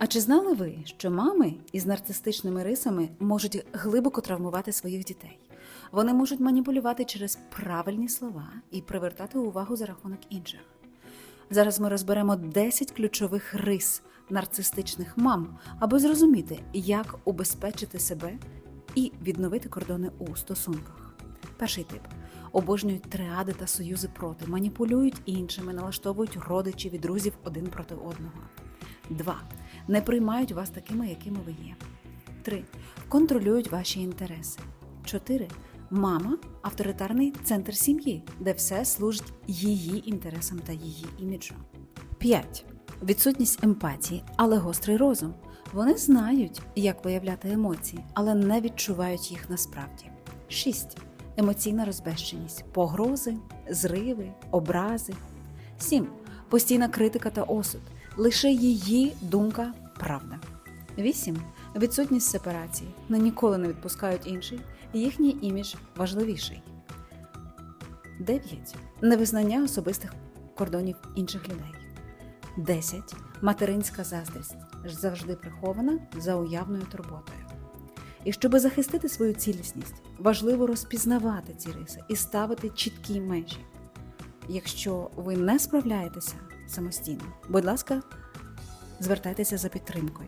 А чи знали ви, що мами із нарцистичними рисами можуть глибоко травмувати своїх дітей? Вони можуть маніпулювати через правильні слова і привертати увагу за рахунок інших. Зараз ми розберемо 10 ключових рис нарцистичних мам, аби зрозуміти, як убезпечити себе і відновити кордони у стосунках. Перший тип обожнюють триади та союзи проти, маніпулюють іншими, налаштовують родичів і друзів один проти одного. 2. Не приймають вас такими, якими ви є. 3. Контролюють ваші інтереси. 4. Мама авторитарний центр сім'ї, де все служить її інтересам та її іміджу. 5. Відсутність емпатії, але гострий розум. Вони знають, як виявляти емоції, але не відчувають їх насправді. 6. Емоційна розбещеність, погрози, зриви, образи. 7. Постійна критика та осуд. Лише її думка правда. 8. Відсутність сепарації. Вони ніколи не відпускають інших, їхній імідж важливіший. 9. Невизнання особистих кордонів інших людей. 10. Материнська заздрість завжди прихована за уявною турботою. І щоб захистити свою цілісність, важливо розпізнавати ці риси і ставити чіткі межі. Якщо ви не справляєтеся самостійно, будь ласка, звертайтеся за підтримкою.